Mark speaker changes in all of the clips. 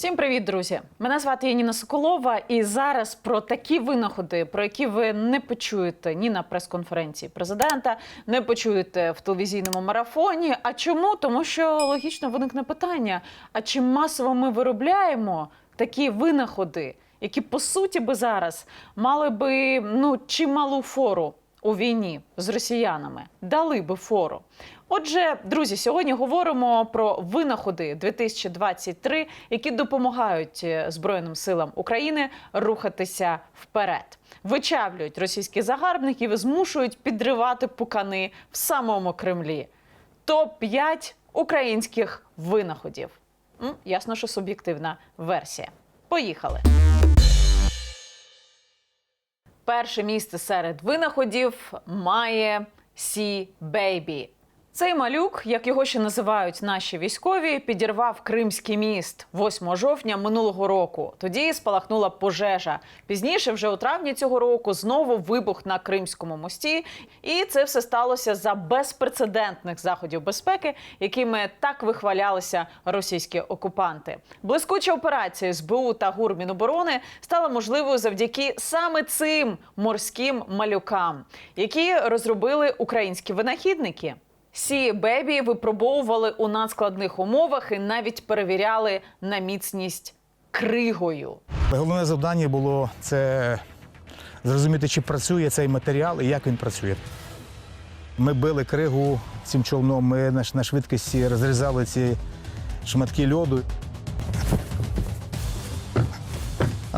Speaker 1: Всім привіт, друзі! Мене звати Яніна Соколова, і зараз про такі винаходи, про які ви не почуєте ні на прес-конференції президента, не почуєте в телевізійному марафоні. А чому? Тому що логічно виникне питання: а чи масово ми виробляємо такі винаходи, які по суті би зараз мали би ну чималу фору у війні з росіянами, дали би фору. Отже, друзі, сьогодні говоримо про винаходи 2023, які допомагають е, Збройним силам України рухатися вперед, вичавлюють російських загарбників і змушують підривати пукани в самому Кремлі. Топ 5 українських винаходів. Ясно, що суб'єктивна версія. Поїхали. Перше місце серед винаходів має Сі Бейбі. Цей малюк, як його ще називають наші військові, підірвав Кримський міст 8 жовтня минулого року. Тоді спалахнула пожежа. Пізніше, вже у травні цього року, знову вибух на Кримському мості. І це все сталося за безпрецедентних заходів безпеки, якими так вихвалялися російські окупанти. Блискуча операція СБУ та ГУР Міноборони стала можливою завдяки саме цим морським малюкам, які розробили українські винахідники. Сі бебі випробовували у надскладних умовах і навіть перевіряли на міцність кригою.
Speaker 2: Головне завдання було це зрозуміти, чи працює цей матеріал і як він працює. Ми били кригу цим човном, ми на швидкості розрізали ці шматки льоду.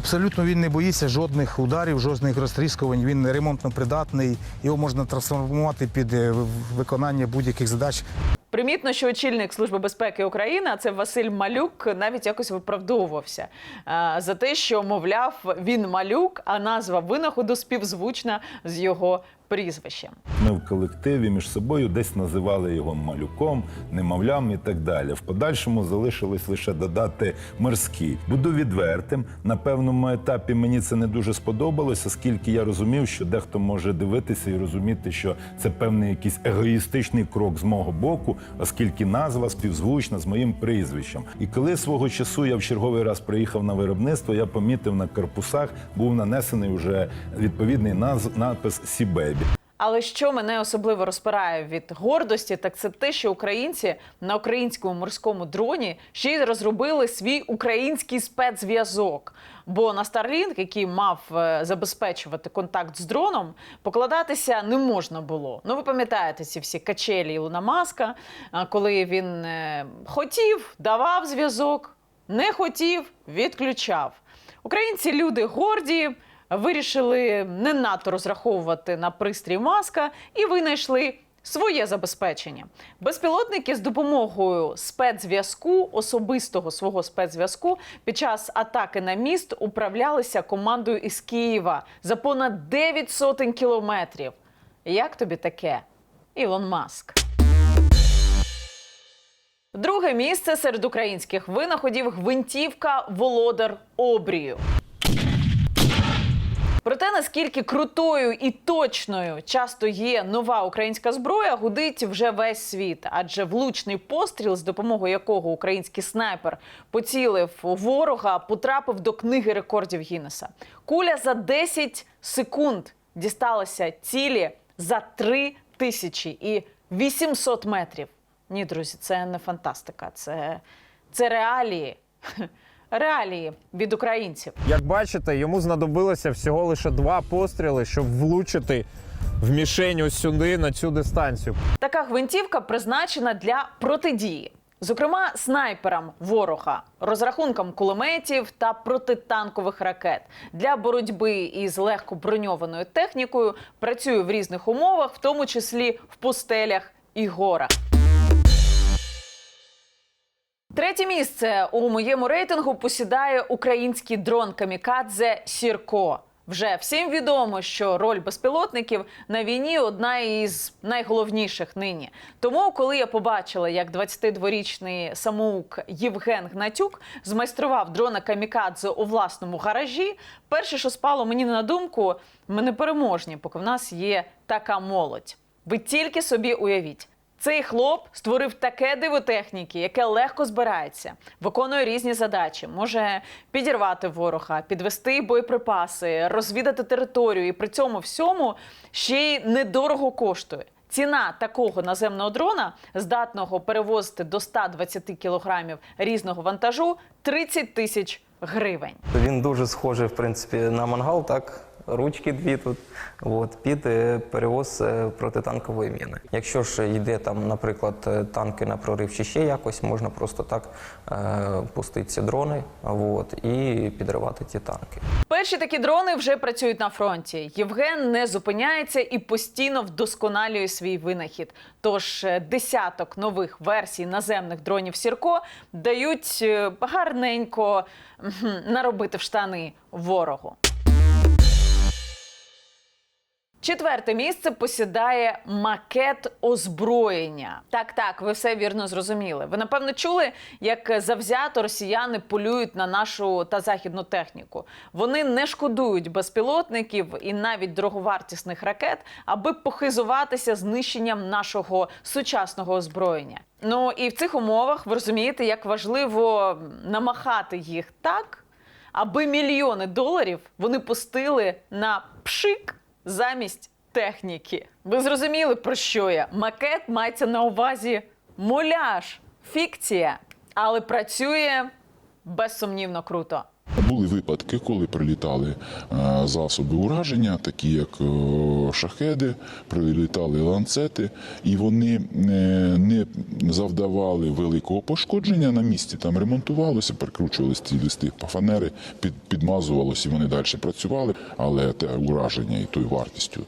Speaker 2: Абсолютно він не боїться жодних ударів, жодних розтріскувань. Він ремонтно придатний, його можна трансформувати під е, виконання будь-яких задач.
Speaker 1: Примітно, що очільник Служби безпеки України, а це Василь Малюк, навіть якось виправдовувався е, за те, що мовляв він малюк, а назва винаходу співзвучна з його прізвищем.
Speaker 3: Ми в колективі між собою десь називали його малюком, немовлям і так далі. В подальшому залишилось лише додати морський. Буду відвертим. На певному етапі мені це не дуже сподобалося, оскільки я розумів, що дехто може дивитися і розуміти, що це певний якийсь егоїстичний крок з мого боку, оскільки назва співзвучна з моїм прізвищем. І коли свого часу я в черговий раз приїхав на виробництво, я помітив на корпусах був нанесений вже відповідний наз- надпис Сібебі.
Speaker 1: Але що мене особливо розпирає від гордості, так це те, що українці на українському морському дроні ще й розробили свій український спецзв'язок. Бо на Starlink, який мав е, забезпечувати контакт з дроном, покладатися не можна було. Ну, ви пам'ятаєте ці всі качелі Ілона Маска, е, коли він е, хотів, давав зв'язок, не хотів, відключав. Українці люди горді, вирішили не надто розраховувати на пристрій маска і винайшли своє забезпечення. Безпілотники з допомогою спецзв'язку, особистого свого спецзв'язку, під час атаки на міст управлялися командою із Києва за понад 9 сотень кілометрів. Як тобі таке, Ілон Маск? Друге місце серед українських винаходів гвинтівка Володар Обрію. Про те, наскільки крутою і точною часто є нова українська зброя, гудить вже весь світ. Адже влучний постріл, з допомогою якого український снайпер поцілив ворога, потрапив до книги рекордів Гіннеса. Куля за 10 секунд дісталася цілі за 3 тисячі і 800 метрів. Ні, друзі, це не фантастика, це, це реалії. Реалії від українців.
Speaker 4: Як бачите, йому знадобилося всього лише два постріли, щоб влучити в мішень ось сюди на цю дистанцію.
Speaker 1: Така гвинтівка призначена для протидії, зокрема снайперам ворога, розрахункам кулеметів та протитанкових ракет для боротьби із легко броньованою технікою. Працює в різних умовах, в тому числі в пустелях і горах. Третє місце у моєму рейтингу посідає український дрон камікадзе Сірко. Вже всім відомо, що роль безпілотників на війні одна із найголовніших нині. Тому, коли я побачила, як 22-річний самоук Євген Гнатюк змайстрував дрона камікадзе у власному гаражі, перше, що спало мені на думку, ми не переможні, поки в нас є така молодь. Ви тільки собі уявіть. Цей хлоп створив таке диво техніки, яке легко збирається, виконує різні задачі, може підірвати ворога, підвести боєприпаси, розвідати територію і при цьому всьому ще й недорого коштує. Ціна такого наземного дрона, здатного перевозити до 120 кілограмів різного вантажу, 30 тисяч гривень.
Speaker 5: Він дуже схожий, в принципі, на мангал, так. Ручки дві тут от, під е, перевоз е, протитанкової міни. Якщо ж йде там, наприклад, е, танки на прорив чи ще якось, можна просто так е, пустити дрони от, і підривати ті танки.
Speaker 1: Перші такі дрони вже працюють на фронті. Євген не зупиняється і постійно вдосконалює свій винахід. Тож десяток нових версій наземних дронів Сірко дають гарненько наробити в штани ворогу. Четверте місце посідає макет озброєння. Так, так, ви все вірно зрозуміли. Ви напевно чули, як завзято росіяни полюють на нашу та західну техніку. Вони не шкодують безпілотників і навіть дороговартісних ракет, аби похизуватися знищенням нашого сучасного озброєння. Ну і в цих умовах ви розумієте, як важливо намахати їх так, аби мільйони доларів вони пустили на пшик замість техніки. Ви зрозуміли, про що я? Макет мається на увазі муляж, фікція, але працює безсумнівно круто.
Speaker 6: Були випадки, коли прилітали е, засоби ураження, такі як е, шахеди, прилітали ланцети, і вони е, не завдавали великого пошкодження на місці. Там ремонтувалося, прикручувалися ці листи фанери, під, підмазувалося, і вони далі працювали. Але те ураження і тою вартістю,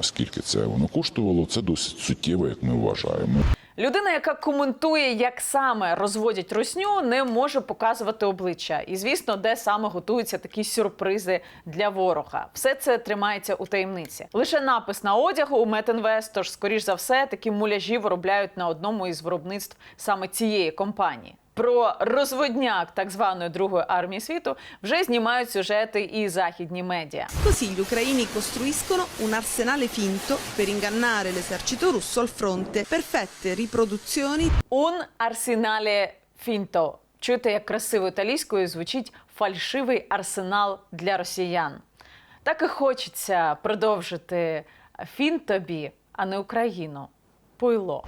Speaker 6: скільки це воно коштувало, це досить суттєво, як ми вважаємо.
Speaker 1: Людина, яка коментує, як саме розводять русню, не може показувати обличчя. І звісно, де саме готуються такі сюрпризи для ворога. Все це тримається у таємниці. Лише напис на одягу у Метінвест, тож, скоріш за все, такі муляжі виробляють на одному із виробництв саме цієї компанії. Про розводняк так званої другої армії світу вже знімають сюжети і західні медіа.
Speaker 7: Così gli ucraini costruiscono un arsenale finto per ingannare l'esercito russo al fronte. Perfette riproduzioni
Speaker 1: Un арсенале фінто. Чуєте, як красиво італійською звучить фальшивий арсенал для росіян. Так і хочеться продовжити фін тобі, а не Україну. Пойло.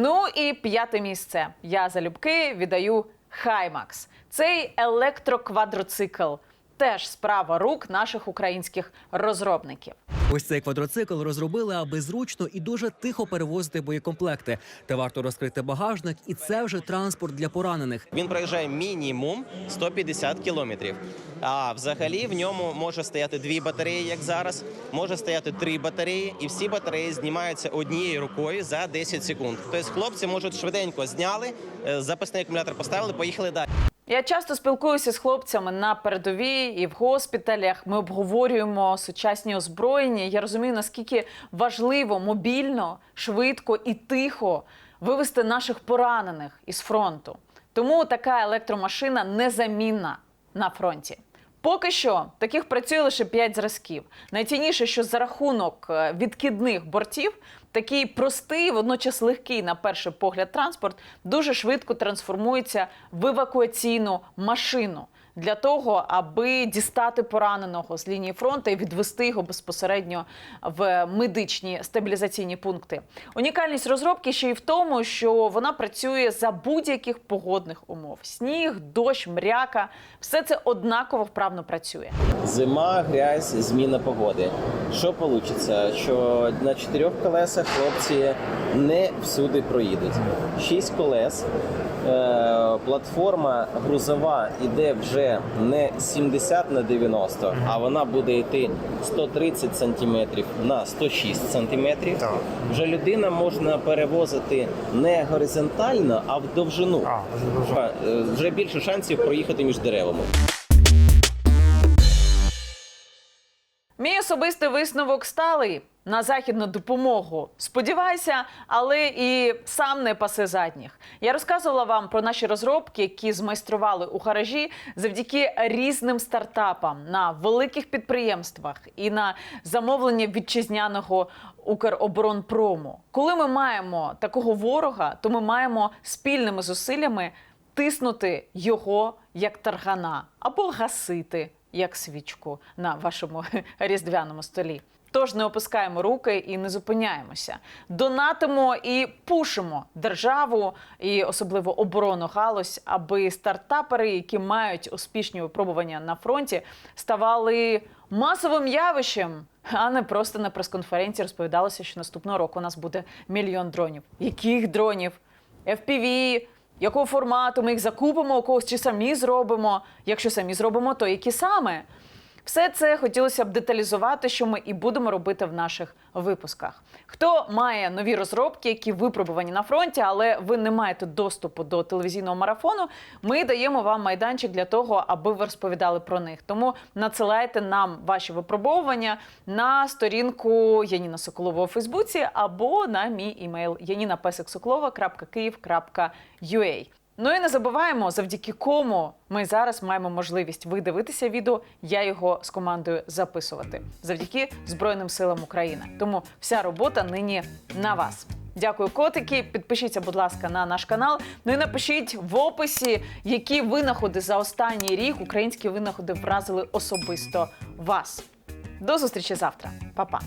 Speaker 1: Ну і п'яте місце. Я залюбки віддаю Хаймакс. Цей електроквадроцикл теж справа рук наших українських розробників.
Speaker 8: Ось цей квадроцикл розробили, аби зручно і дуже тихо перевозити боєкомплекти. Та варто розкрити багажник, і це вже транспорт для поранених.
Speaker 9: Він проїжджає мінімум 150 кілометрів. А взагалі в ньому може стояти дві батареї, як зараз, може стояти три батареї, і всі батареї знімаються однією рукою за 10 секунд. Тобто хлопці можуть швиденько зняли, е, запасний акумулятор поставили, поїхали далі.
Speaker 1: Я часто спілкуюся з хлопцями на передовій і в госпіталях. Ми обговорюємо сучасні озброєння. Я розумію, наскільки важливо мобільно, швидко і тихо вивести наших поранених із фронту. Тому така електромашина незамінна на фронті. Поки що таких працює лише 5 зразків. Найцінніше, що за рахунок е, відкидних бортів такий простий, водночас легкий на перший погляд транспорт дуже швидко трансформується в евакуаційну машину для того, аби дістати пораненого з лінії фронту і відвести його безпосередньо в медичні стабілізаційні пункти. Унікальність розробки ще й в тому, що вона працює за будь-яких погодних умов: сніг, дощ, мряка все це однаково вправно працює.
Speaker 9: Зима, грязь, зміна погоди. Що вийде? Що на чотирьох колесах хлопці не всюди проїдуть. Шість колес. Е, платформа грузова іде вже не 70 на 90, а вона буде йти 130 сантиметрів на 106 сантиметрів. Вже людина можна перевозити не горизонтально, а в довжину. Е, Вже більше шансів проїхати між деревами.
Speaker 1: Мій особистий висновок сталий. На західну допомогу. Сподівайся, але і сам не паси задніх. Я розказувала вам про наші розробки, які змайстрували у гаражі завдяки різним стартапам на великих підприємствах і на замовлення вітчизняного Укроборонпрому. Коли ми маємо такого ворога, то ми маємо спільними зусиллями тиснути його як таргана або гасити як свічку на вашому різдвяному столі. Тож не опускаємо руки і не зупиняємося. Донатимо і пушимо державу і особливо оборонну галузь, аби стартапери, які мають успішні випробування на фронті, ставали масовим явищем, а не просто на прес-конференції розповідалося, що наступного року у нас буде мільйон дронів. Яких дронів? FPV, якого формату ми їх закупимо у когось чи самі зробимо. Якщо самі зробимо, то які саме? Все це хотілося б деталізувати, що ми і будемо робити в наших випусках. Хто має нові розробки, які випробувані на фронті, але ви не маєте доступу до телевізійного марафону, ми даємо вам майданчик для того, аби ви розповідали про них. Тому надсилайте нам ваші випробовування на сторінку Яніна Соколова у Фейсбуці або на мій імейл janinapesiksokolova.kyiv.ua. Ну і не забуваємо, завдяки кому ми зараз маємо можливість ви дивитися відео. Я його з командою записувати завдяки Збройним силам України. Тому вся робота нині на вас. Дякую, котики. Підпишіться, будь ласка, на наш канал. Ну і напишіть в описі, які винаходи за останній рік українські винаходи вразили особисто вас. До зустрічі завтра, Па-па.